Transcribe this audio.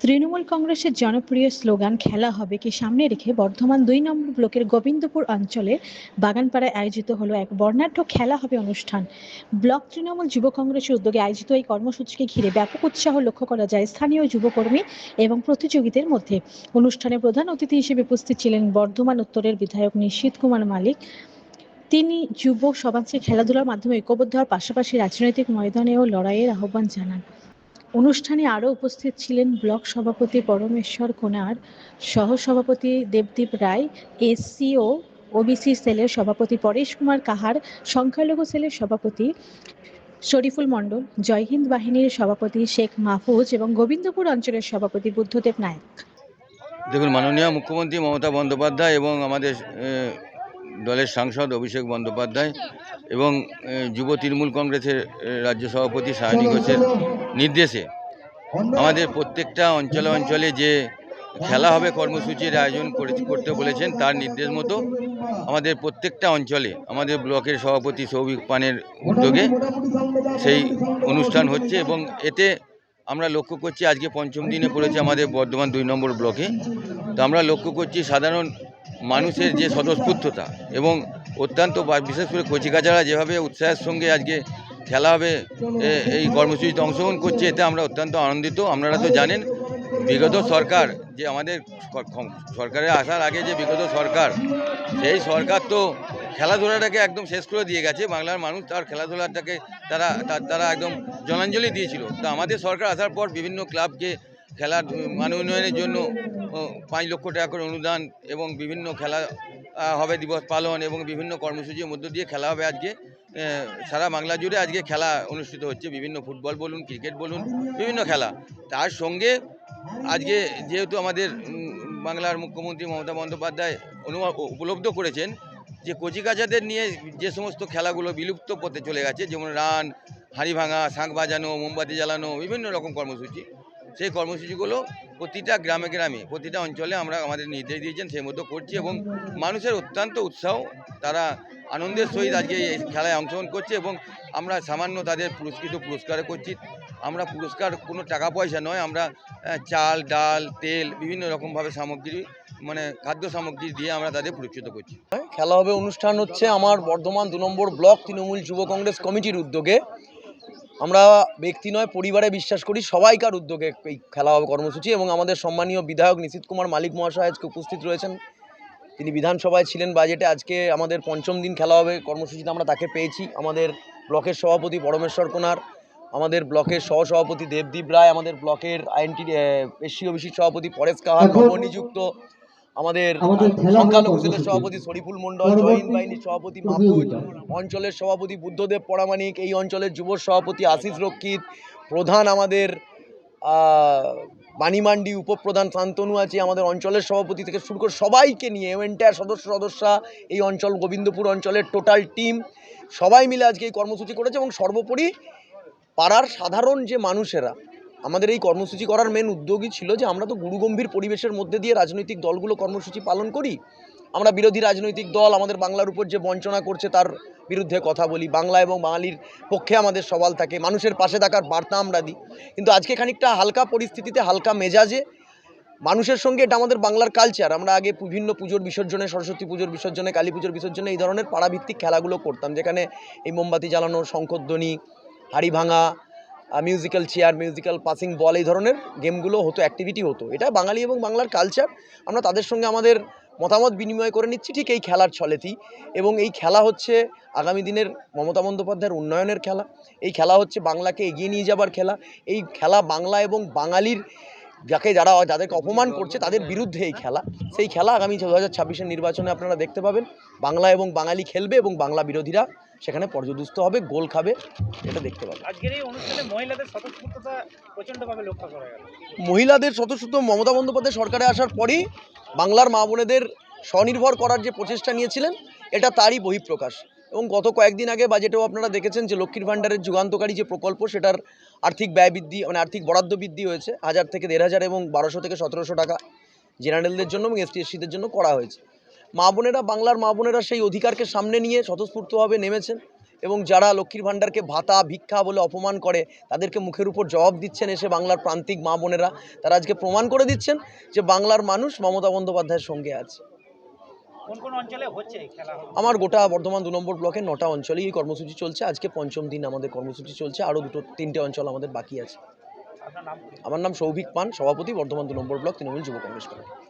তৃণমূল কংগ্রেসের জনপ্রিয় স্লোগান, খেলা হবে কি সামনে রেখে বর্ধমান দুই নম্বর ব্লকের গোবিন্দপুর অঞ্চলে বাগানপাড়ায় আয়োজিত হলো এক বর্ণাঢ্য খেলা হবে অনুষ্ঠান। ব্লক তৃণমূল যুব কংগ্রেসের উদ্যোগে আয়োজিত এই কর্মসূচিকে ঘিরে ব্যাপক উৎসাহ লক্ষ্য করা যায় স্থানীয় যুবকর্মী এবং প্রতিযোগীদের মধ্যে। অনুষ্ঠানে প্রধান অতিথি হিসেবে উপস্থিত ছিলেন বর্ধমান উত্তরের বিধায়ক নিশীত কুমার মালিক। তিনি যুব সমাজকে খেলাধুলার মাধ্যমে ঐক্যবদ্ধ হওয়ার পাশাপাশি রাজনৈতিক ময়দানেও লড়াইয়ের আহ্বান জানান। অনুষ্ঠানে আরও উপস্থিত ছিলেন ব্লক সভাপতি পরমেশ্বর কোনার সহসভাপতি দেবদীপ রায় এসসিও ওবিসি সেলের সভাপতি পরেশ কুমার কাহার, সংখ্যালঘু সেলের সভাপতি শরীফুল মণ্ডল জয়হিন্দ বাহিনীর সভাপতি শেখ মাহফুজ এবং গোবিন্দপুর অঞ্চলের সভাপতি বুদ্ধদেব নায়ক। দেখুন, মাননীয় মুখ্যমন্ত্রী মমতা বন্দ্যোপাধ্যায় এবং আমাদের দলের সাংসদ অভিষেক বন্দ্যোপাধ্যায় এবং যুব তৃণমূল কংগ্রেসের রাজ্য সভাপতি সায়নী ঘোষের নির্দেশে। আমাদের প্রত্যেকটা অঞ্চলে অঞ্চলে যে খেলা হবে, কর্মসূচির আয়োজন করে, করতে বলেছেন, তার নির্দেশ মতো আমাদের প্রত্যেকটা অঞ্চলে, আমাদের ব্লকের সভাপতি সৌভিক পানের উদ্যোগে সেই অনুষ্ঠান হচ্ছে এবং এতে আমরা লক্ষ্য করছি, আজকে পঞ্চম দিনে পড়েছে আমাদের বর্ধমান দুই নম্বর ব্লকে। তো আমরা লক্ষ্য করছি, সাধারণ মানুষের যে স্বতঃস্ফূর্ততা এবং অত্যন্ত বিশেষ করে কচিকাচারা যেভাবে উৎসাহের সঙ্গে আজকে খেলা হবে এই কর্মসূচিতে অংশগ্রহণ করছে, এতে আমরা অত্যন্ত আনন্দিত। আপনারা তো জানেন, বিগত সরকার যে আমাদের স- খ- সরকারের আসার আগে যে বিগত সরকার, সেই সরকার তো খেলাধুলাটাকে একদম শেষ করে দিয়ে গেছে। বাংলার মানুষ তার খেলাধুলাটাকে তারা, তার একদম জলাঞ্জলি দিয়েছিল। তো আমাদের সরকার আসার পর বিভিন্ন ক্লাবকে খেলার, মান উন্নয়নের জন্য পাঁচ লক্ষ টাকা করে অনুদান এবং বিভিন্ন খেলা হবে দিবস পালন এবং বিভিন্ন কর্মসূচির মধ্য দিয়ে খেলা হবে আজকে। সারা বাংলা জুড়ে আজকে খেলা অনুষ্ঠিত হচ্ছে। বিভিন্ন ফুটবল বলুন, ক্রিকেট বলুন, বিভিন্ন খেলা। তার সঙ্গে আজকে যেহেতু আমাদের বাংলার মুখ্যমন্ত্রী মমতা বন্দ্যোপাধ্যায় উপলব্ধ করেছেন যে কচিকাচাদের নিয়ে যে সমস্ত খেলাগুলো বিলুপ্ত পথে চলে গেছে, যেমন রান, হাঁড়ি ভাঙা, শাঁখ বাজানো, মোমবাতি জ্বালানো, বিভিন্ন রকম কর্মসূচি সেই কর্মসূচিগুলো প্রতিটা গ্রামে গ্রামে, প্রতিটা অঞ্চলে আমরা আমাদের নির্দেশ দিয়েছেন, সেই মতো করছি এবং মানুষের অত্যন্ত উৎসাহ, তারা আনন্দের সহিত আজকে এই খেলায় অংশগ্রহণ করছে এবং আমরা সামান্য তাদের পুরস্কৃত পুরস্কার করছি। আমরা পুরস্কার কোনো টাকা পয়সা নয়, আমরা চাল, ডাল, তেল, বিভিন্ন রকমভাবে সামগ্রী মানে খাদ্য সামগ্রী দিয়ে আমরা তাদের পুরস্কৃত করছি। খেলা হবে অনুষ্ঠান হচ্ছে আমার বর্ধমান দু নম্বর ব্লক তৃণমূল যুব কংগ্রেস কমিটির উদ্যোগে। আমরা ব্যক্তি নয় পরিবারে বিশ্বাস করি সবাইকার উদ্যোগে এই খেলা হবে কর্মসূচি এবং আমাদের সম্মানীয় বিধায়ক নিশীত কুমার মালিক মহাশয় আজকে উপস্থিত রয়েছেন। তিনি বিধানসভায় ছিলেন বাজেটে আজকে আমাদের পঞ্চম দিন খেলা হবে কর্মসূচিতে আমরা তাকে পেয়েছি। আমাদের ব্লকের সভাপতি পরমেশ্বর কোনার আমাদের ব্লকের সহসভাপতি দেবদীপ রায় আমাদের ব্লকের আইনটি এসসি ওবিসির সভাপতি পরেশ কাহার নবনিযুক্ত আমাদের সংখ্যালঘু সভাপতি শরীফুল মন্ডল পরবর্তী বাহিনীর সভাপতি মাহফুজ অঞ্চলের সভাপতি বুদ্ধদেব পরামানিক এই অঞ্চলের যুব সভাপতি আশিস রক্ষিত প্রধান আমাদের মানিমান্ডি উপপ্রধান শান্তনু আছে আমাদের অঞ্চলের সভাপতি থেকে শুরু করে সবাইকে নিয়ে এন্টায়ার সদস্য সদস্যা এই অঞ্চল গোবিন্দপুর অঞ্চলের টোটাল টিম সবাই মিলে আজকে এই কর্মসূচি করেছে এবং সর্বোপরি পাড়ার সাধারণ যে মানুষেরা আমাদের এই কর্মসূচি করার মেন উদ্যোগই ছিল যে আমরা তো গুরুগম্ভীর পরিবেশের মধ্যে দিয়ে রাজনৈতিক দলগুলো কর্মসূচি পালন করি। আমরা বিরোধী রাজনৈতিক দল, আমাদের বাংলার উপর যে বঞ্চনা করছে তার বিরুদ্ধে কথা বলি। বাংলা এবং বাঙালির পক্ষে আমাদের সওয়াল থাকে, মানুষের পাশে থাকার বার্তা আমরা দিই। কিন্তু আজকে খানিকটা হালকা পরিস্থিতিতে, হালকা মেজাজে মানুষের সঙ্গে এটা আমাদের বাংলার কালচার আমরা আগে বিভিন্ন পুজোর বিসর্জনে, সরস্বতী পুজোর বিসর্জনে, কালী পুজোর বিসর্জনে এই ধরনের পাড়াভিত্তিক খেলাগুলো করতাম, যেখানে এই মোমবাতি জ্বালানো, শঙ্খধ্বনি, হাড়ি ভাঙা musical chair musical passing ball এই ধরনের গেমগুলো হতো অ্যাক্টিভিটি হতো। এটা বাঙালি এবং বাংলার কালচার আমরা তাদের সঙ্গে আমাদের মতামত বিনিময় করে নিচ্ছি, ঠিক এই খেলার ছলেতেই। এবং এই খেলা হচ্ছে আগামী দিনের মমতা বন্দ্যোপাধ্যায়ের উন্নয়নের খেলা। এই খেলা হচ্ছে বাংলাকে এগিয়ে নিয়ে যাবার খেলা। এই খেলা বাংলা এবং বাঙালির যাকে যারা যাদেরকে অপমান করছে তাদের বিরুদ্ধে এই খেলা। সেই খেলা আগামী দু হাজার ছাব্বিশের নির্বাচনে আপনারা দেখতে পাবেন। বাংলা এবং বাঙালি খেলবে এবং বাংলা বিরোধীরা সেখানে পর্যদুস্ত হবে গোল খাবে এটা দেখতে পাবেন। আজকের এই অনুষ্ঠানে মহিলাদের স্বতঃস্ফূর্ততা প্রচণ্ডভাবে লক্ষ্য করা গেল। মহিলাদের স্বতঃস্ফূর্ত মমতা বন্দ্যোপাধ্যায় সরকারে আসার পরই বাংলার মা বোনেদের স্বনির্ভর করার যে প্রচেষ্টা নিয়েছিলেন এটা তারই বহিঃপ্রকাশ। এবং গত কয়েকদিন আগে বাজেটেও আপনারা দেখেছেন যে লক্ষ্মীর ভাণ্ডারের যুগান্তকারী যে প্রকল্প, সেটার আর্থিক ব্যয় বৃদ্ধি মানে আর্থিক বরাদ্দ বৃদ্ধি হয়েছে। হাজার থেকে দেড় হাজার এবং বারোশো থেকে সতেরোশো টাকা জেনারেলদের জন্য এবং এসটি এসসিদের জন্য করা হয়েছে। মা বোনেরা, বাংলার মা বোনেরা সেই অধিকারকে সামনে নিয়ে স্বতঃস্ফূর্তভাবে নেমেছেন এবং যারা লক্ষ্মীর ভাণ্ডারকে ভাতা, ভিক্ষা বলে অপমান করে, তাদেরকে মুখের উপর জবাব দিচ্ছেন এসে বাংলার প্রান্তিক মা বোনেরা, তারা আজকে প্রমাণ করে দিচ্ছেন যে বাংলার মানুষ মমতা বন্দ্যোপাধ্যায়ের সঙ্গে আছে কোন কোন অঞ্চলে হচ্ছে এই খেলা আমার গোটা বর্ধমান দু নম্বর ব্লকের নটা অঞ্চলেই এই কর্মসূচি চলছে। আজকে পঞ্চম দিন আমাদের কর্মসূচি চলছে। আরও দুটো তিনটে অঞ্চল আমাদের বাকি আছে। আমার নাম সৌভিক পান সভাপতি বর্ধমান দু নম্বর ব্লক তৃণমূল যুব কংগ্রেস কমিটি